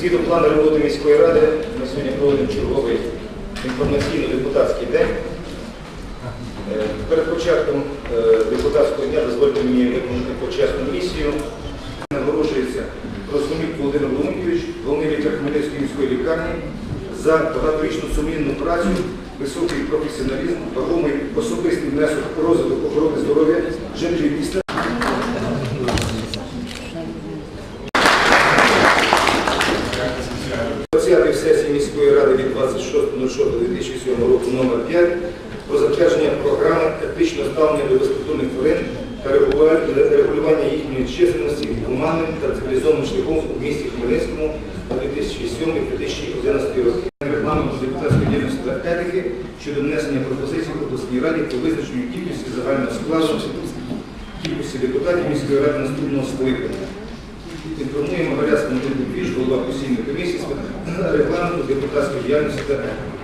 Згідно плану роботи міської ради, ми сьогодні проводимо черговий інформаційно-депутатський день. Е, Перед початком е, депутатського дня дозвольте мені виконати почесну місію. Нагороджується Розумік Володимир Леонтьович, головний лікар Хмельницької міської лікарні, за багаторічну сумлінну працю, високий професіоналізм, вагомий особистий внесок розвиток охорони здоров'я жителів міста. Двадцятої сесії міської ради від 26.06.2007 року номер 5 про затвердження програми етичного ставлення до безкультурних тварин та регулювання- їхньої численності гуманним та цивілізованим шляхом у місті Хмельницькому на 2007-2011 роки. Регламенту депутатської діяльності та етики щодо внесення пропозицій обласній раді по визначенню кількості загального складу кількості депутатів міської ради наступного скликання. Інформуємо Дмитро Більш, голова постійної комісії з питань регламенту, депутатської діяльності та етики.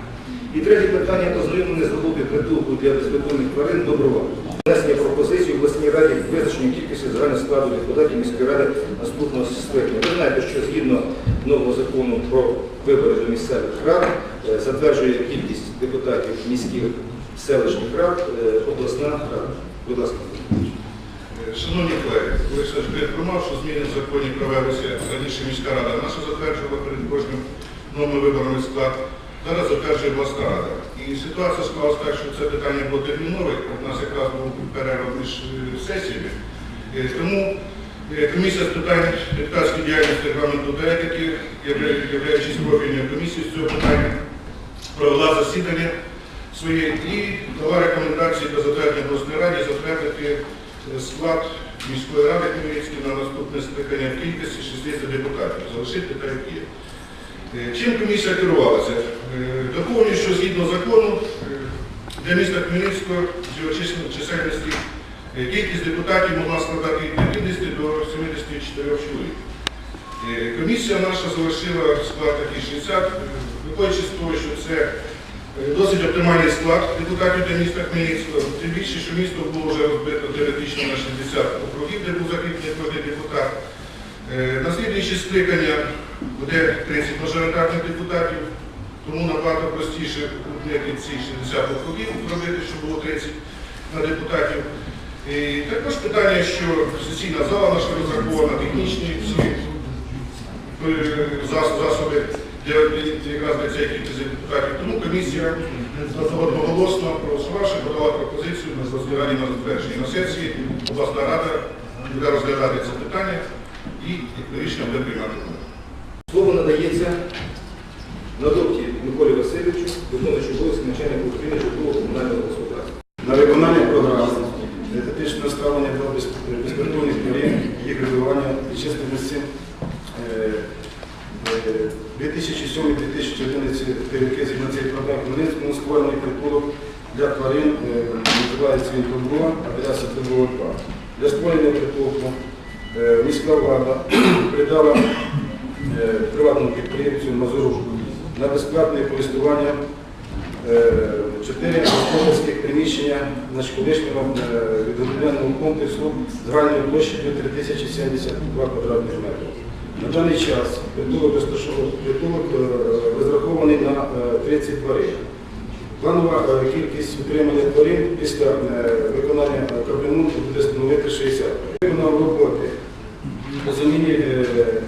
І третє питання ознайомлення з роботою притулку для безпритульних тварин доброва. Внесення пропозицій обласній раді визначення кількості загального складу депутатів міської ради наступного скликання. Ви знаєте, що згідно нового закону про вибори до місцевих рад е, затверджує кількість депутатів міських селищних рад е, обласна рада. Будь ласка. Шановні колеги, ви ж інформував, що зміни в законі провелися раніше міська рада. Наша затверджувала перед кожним новим виборами склад. Зараз затверджує обласна рада. І ситуація склалася так, що це питання було термінове. У нас якраз був перерва між е, сесіями. Е, Тому е, комісія з питань депутатської діяльності регламенту явля- являючись профільною комісією з цього питання, провела засідання своє і дала рекомендації до затвердження обласної раді затвердити склад міської ради Хмельницької на наступне скликання в кількості 60 депутатів. Залишити так, як є. Чим комісія керувалася? Е, Доповнюю, що згідно закону е, для міста Хмельницького з чисельності е, кількість депутатів могла складати від 50 до 74 чоловік. Комісія наша залишила склад такий 60, е, виходячи з того, що це досить оптимальний склад депутатів для міста Хмельницького, тим більше, що місто було вже розбито теоретично на 60 округів, де був закріплений кожен депутат. Е, На слідуючі скликання буде 30 мажоритарних депутатів, тому набагато простіше укрупнити ці 60 округів, зробити, щоб було 30 на депутатів. І також питання, що сесійна зала наша розрахована, технічні всі е, засоби для цієї депутатів. Тому комісія одноголосно проголосувавши, подала пропозицію на розглядання на затвердження. На сесії обласна рада буде розглядати це питання і рішення буде приймати. Слово надається Надовті Миколі Васильовичу, виконуючи обов'язки начальника управління житлового комунального господарства. на виконання програми етичного ставлення до без- безпритульних тварин, їх регулювання і численності е, е, 2007-2011 роки згідно цієї програми в Хмельницькому створений притулок для тварин, е, називається він Добро, адреса Добро 2. Для створення притулку е, міська влада передала е, приватному підприємцю Мазуру на безплатне користування чотири господарських приміщення на колишнього е, відготовленого комплексу загальною площею 3072 квадратних метрів. На даний час притулок е, розрахований на е, 30 тварин. Планова е, кількість утримання тварин після е, виконання кабіну буде становити 60. Виконав роботи по заміні е,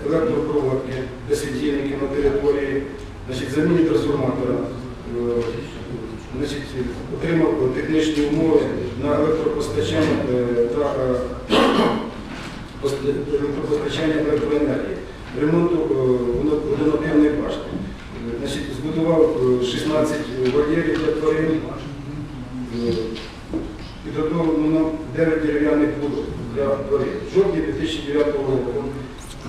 електропроводки, для світильників на території, значить, заміні трансформатора, е, значить, отримав технічні умови на електропостачання е, та е, електропостачання електроенергії, ремонту е, водо- водонапірної башти. Е, Значить, збудував е, 16 вольєрів для тварин, е, підготовлено 9 дерев'яних будок для тварин. В жовтні 2009 року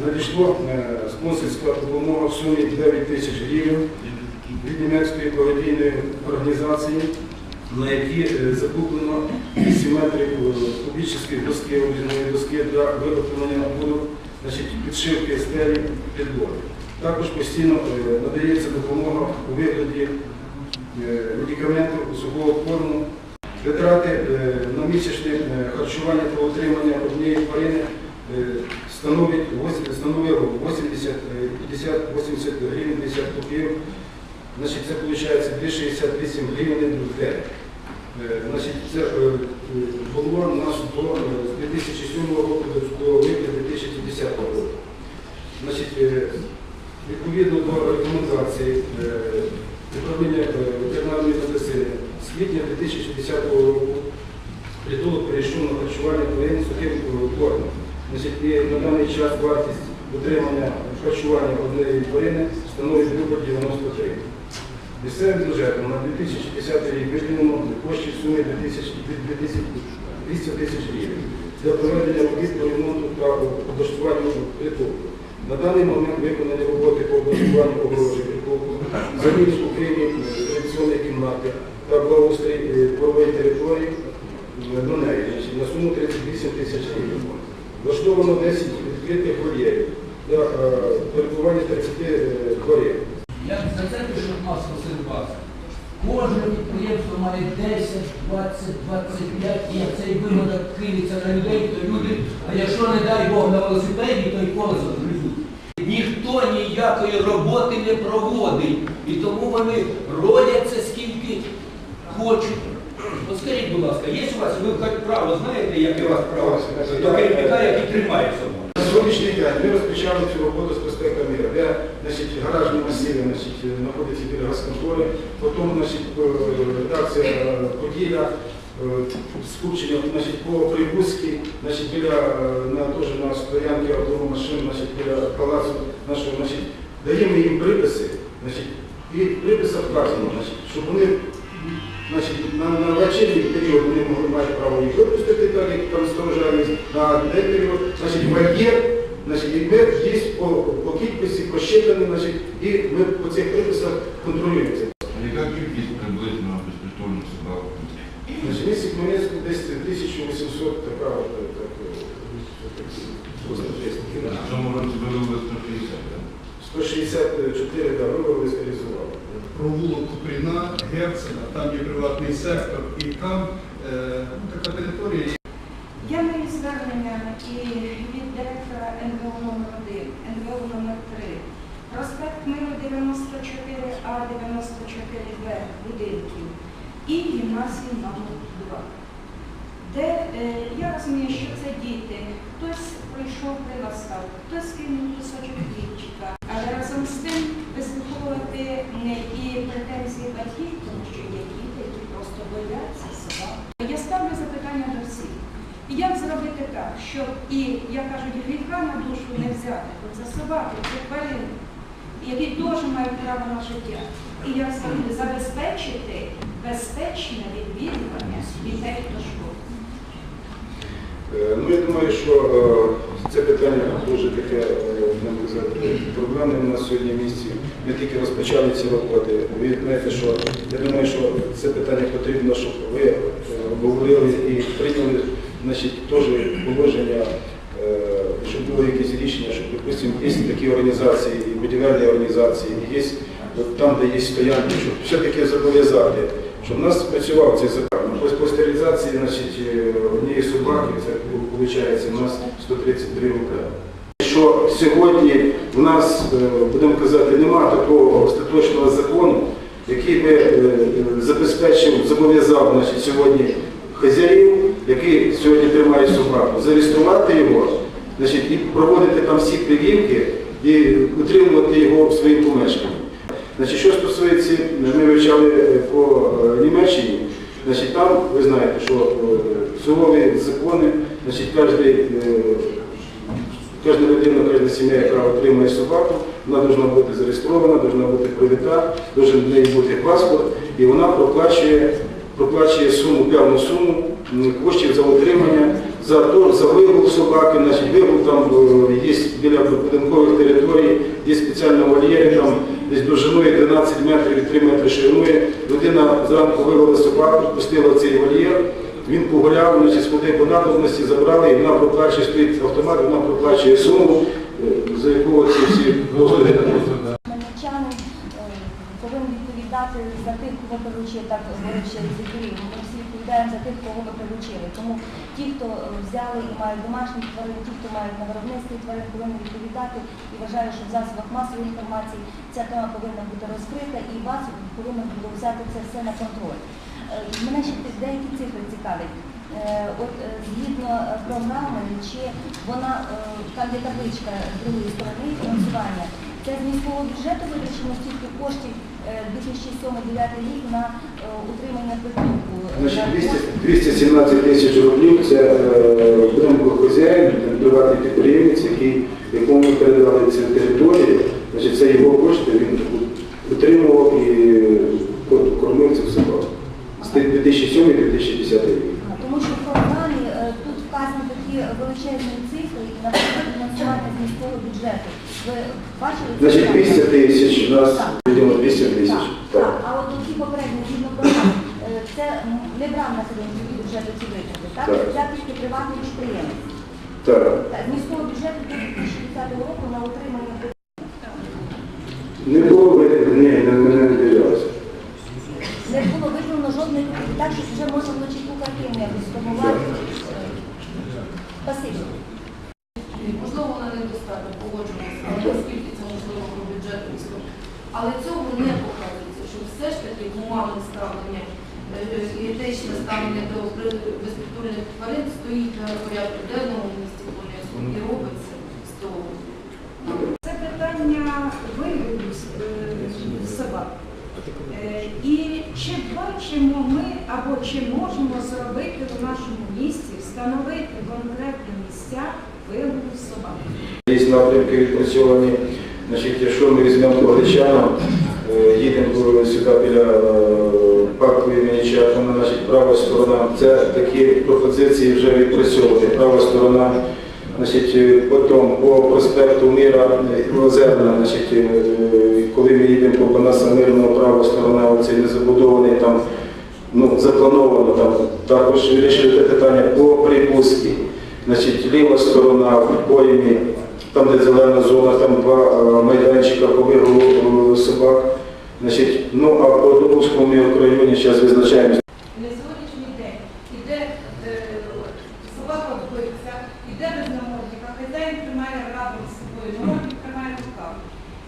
надійшло е, спонсорська допомога в сумі 9 тисяч гривень від німецької благодійної організації, на які е, закуплено 8 метрів е, кубічних доски, доски для виготовлення будок, значить, підшивки стелі підлоги. Також постійно е, надається допомога у вигляді е, медикаментів сухого корму, витрати е, на місячне харчування та утримання однієї тварини становить, вось- становив 80, е, 50, 80 гривень 50 копійок. Значить, це виходить 268 гривень в день. Значить, це було у нас до е, з 2007 року до липня 2010 року. Значить, е, відповідно до рекомендацій е, управління ветеринарної медицини з квітня 2010 року притулок перейшов на харчування тварин сухим кормом. І на даний час вартість утримання харчування однієї тварини становить рубль 93. Місцевим бюджетом на 2010 рік виділено коштів 2000 200 тисяч гривень для проведення робіт по ремонту та облаштуванню притулку. На даний момент виконані роботи по облаштуванню огорожі притулку, заміну покрівлі е, традиційної кімнати та благоустрій е, дворової території е, до неї на суму 38 тисяч гривень. Влаштовано 10 відкритих вольєрів для е, перебування 30 е. Я за це пишу нас Василь Баса. Кожне підприємство має 10, 20, 25, і цей випадок кинеться на людей, то люди, а якщо не дай Бог на велосипеді, то й колесо згризуть. Ніхто ніякої роботи не проводить. І тому вони родяться скільки хочуть. От скажіть, будь ласка, є у вас, ви хоч право знаєте, яке у вас право до керівника, який тримає собою? Сьогоднішній день ми розпочали цю роботу з проспекту Міра, де значить, гаражні масиви значить, знаходяться біля газконтролю, потім значить, е, редакція е, Поділля, е, скупчення значить, по Прибузькій, значить, біля е, на, теж на стоянки автомашин, значить, біля палацу нашого, значить, даємо їм приписи, значить, і в приписах вказано, значить, щоб вони Значить, на, на вечірній період вони могли мати право їх випустити, так як там сторожальність, на день період, значить, вольєр, значить, і ми є по, по кількості просчитані, значить, і ми по цих приписах контролюємо це. Яка кількість приблизно безпритульних собак? Значить, місті Хмельницьку десь 1800 така, от, так, В цьому році вивели 160, так? 164 да, вивели, стерилізували. провулок Купріна, Герцена, там є приватний сектор, і там е, ну, така територія. Я звернення і від директора НВО номер 1 НВО номер 3 проспект Миру 94А, 94Б будинків і гімназії номер 2 де е, я розумію, що це діти. Хтось прийшов приласкав, хтось кинув кусочок хлібчика. Але разом з тим вислуховувати не і претензії батьків, тому що є діти, які просто бояться собак. Я ставлю запитання до всіх. Як зробити так, щоб і, як кажуть, гріха на душу не взяти, бо це собаки, це тварини, які теж мають право на життя. І як забезпечити безпечне відвідування дітей до школи. Ну, я думаю, що е, це питання дуже таке, проблемне у нас сьогодні в місті. Ми тільки розпочали ці роботи. Ви знаєте, що я думаю, що це питання потрібно, щоб ви е, обговорили і прийняли значить, теж положення, е, щоб було якесь рішення, що, допустимо, є такі організації, будівельні організації, є от там, де є стоянки, щоб все-таки зобов'язати, щоб у нас працював цей закон. По, стерилізації значить, е, однієї собаки, це виходить у нас 133 рубля. Що сьогодні в нас, е, будемо казати, немає такого остаточного закону, який би забезпечив, зобов'язав сьогодні хазяїв, який сьогодні тримає собаку, зареєструвати його значить, і проводити там всі перевірки і утримувати його в своїм помешканні. Що стосується, ми вивчали е, по е, Німеччині, значить, там ви знаєте, що е, сурові закони, значить, кожна людина, кожна сім'я, яка отримує собаку, вона повинна бути зареєстрована, повинна бути привіта, неї бути паспорт, і вона проплачує, проплачує суму, певну суму коштів за утримання, за, то, за вигул собаки, значить, вигул там е, є біля будинкових територій, є спеціальна вольєри, там десь довжиною 12 метрів і 3 метри шириною. Людина зранку вивела собаку, пустила в цей вольєр, він погуляв, значить, сходив по надобності, забрали, і вона проплачує, стоїть автомат, вона проплачує суму, е, за яку ці всі е, повинні відповідати за тих, кого беручи так говорячи, з Ми всі відповідаємо за тих, кого ми приручили. Тому ті, хто е, взяли і мають домашні тварини, ті, хто мають на виробництві тварин, повинні відповідати. І вважаю, що в засобах масової інформації ця тема повинна бути розкрита і вас повинно було взяти це все на контроль. Е, Мене ще деякі цифри цікавлять. Е, От згідно програми, чи вона там є табличка з другої сторони фінансування. Це з міського бюджету витрачено стільки коштів е, 2007-2009 рік на е, утримання притулку. Значить, 217 тисяч рублів це е, будинку хазяїн, приватний підприємець, який, якому ми передали цю територію. Значить, це його кошти, він утримував і е, кормив цих собак. З 2007-2010 рік. А, Тому що в програмі е, тут вказані такі величезні цифри і наприклад фінансування з міського бюджету. Ви бачили? Значить, 200 тисяч, у нас виділено 200 тисяч. Так. А от ті попередні згідно програми, е, це не брав на себе міський бюджету ці витрати, так? Так. Це тільки приватний підприємець. Так. З міського бюджету до 2010 року на утримання Не було виділено, ні, не, виділялося. не було виконано жодних так, що вже можна чітку картину якось сформувати. Е, Спасибі. Можливо, вона недостатньо погоджується, але наскільки це можливо про бюджет міського. Але цього не показується, що все ж таки гуманне ставлення, е, і етичне ставлення до при- безпритульних тварин стоїть на порядку денному в місті Полісу і робиться з того. Це питання виводу е, собак. Е, І чи бачимо ми або чи можемо зробити в нашому місті, встановити конкретні місця виводу собак? Є напрямки відпрацьовані. Значить, якщо ми візьмемо по е, їдемо сюди біля е, парку імені Чапмана, значить, права сторона. Це такі пропозиції вже відпрацьовані. Права сторона, значить, е, потім по проспекту Міра Озерна, значить, коли ми їдемо по Панаса Мирного, права сторона, оцей незабудований там, ну, заплановано там. Також вирішили питання по припусті. Значить, ліва сторона в поймі, там де зелена зона, там два е, майданчика по вигулу е, собак. Значить, ну а по Дубовському мікрорайоні зараз визначаємо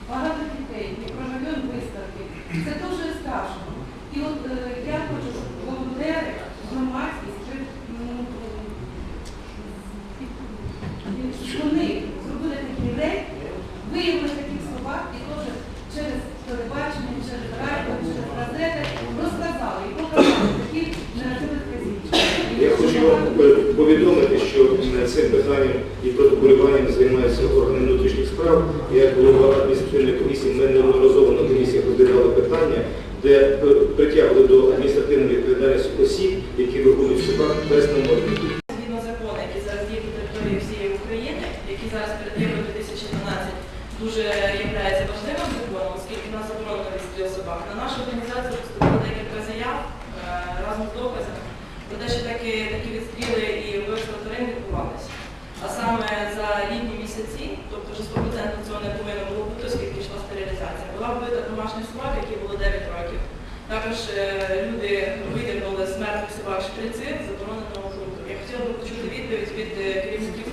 На Це дуже страшно. І от е, я хочу, щоб волонтери, громадськість, м, щоб вони зробили такий рейд, виявили таких собак і теж через телебачення, через радіо, через газети розказали і показали такі неразивих вказівки. Я хочу вам е, повідомити, що е, цим питанням і протоколюванням займаються органи внутрішніх справ. Як голова адміністративної комісії, ми неодноразово на комісіях розглядали питання, де е, притягли до адміністративної відповідальності осіб, які виходять собак без намордників. Згідно закону, який зараз діє по території всієї України, який зараз перед Євро 2012 дуже є важливим законом, оскільки нас заборонено відстріл собак. На нашу організацію поступило декілька заяв е, разом з доказами про те, що такі, такі відстріли і вбивства тварин відбувалися. А саме за літні місяці, тобто вже 100% цього не повинно було бути, оскільки йшла стерилізація. Була вбита домашня собака, якій було 9 років. Також е, люди видернули з мертвих собак шприци в забороненому ґрунту. Я хотіла би почути відповідь від е, керівників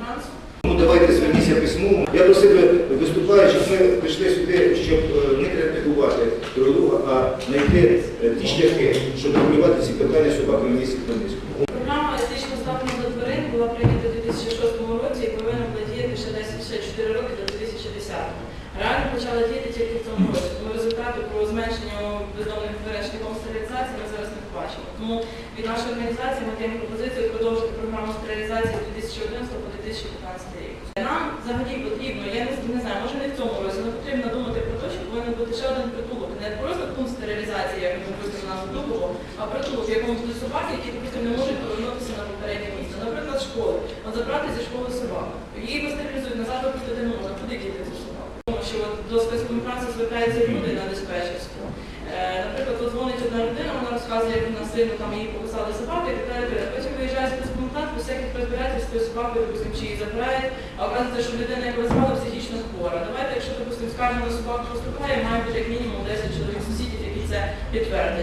трансу. Тому давайте зверніться письмово. Я до себе виступаючих, ми прийшли сюди, щоб е, не критикувати друг друга, а знайти ті шляхи, щоб регулювати ці питання собак на місці Хмельницького. Програма етичного ставлення до тварин була прийнята у 2006 році і повинна була діяти ще десь ще 4 роки до 2010 Реально почала діяти тільки в цьому році, тому результати по зменшенню бездомних тварин шляхом стерилізації ми зараз не побачимо. Тому від нашої організації ми даємо пропозицію продовжити програму стерилізації з 2011 по 2015 рік. Нам взагалі потрібно, я не, знаю, може не в цьому році, але потрібно думати про те, що повинен бути ще один притулок. Не просто пункт стерилізації, як ми допустимо на Дубово, а притулок, в якому собаки, які допустимо, не можуть повернутися на попереднє місце. Наприклад, школи. От забрати зі школи собаку. Її постерилізують назад випустити не можна. Куди діти цю собаку? Тому що от до спецкомунікації люди на диспетчерство. Е, Наприклад, дзвонить одна людина, вона розказує, як вона сильно там її покусали собаки і так. Потім виїжджає спецкомунікат, по всяких розбирається з тою собакою, допустимо, чи її забирають, а оказується, що людина, яку визвала, психічно хвора. Давайте, якщо, допустимо, скажемо на собаку поступає, має бути як мінімум 10 чоловік сусідів, які це підтвердять.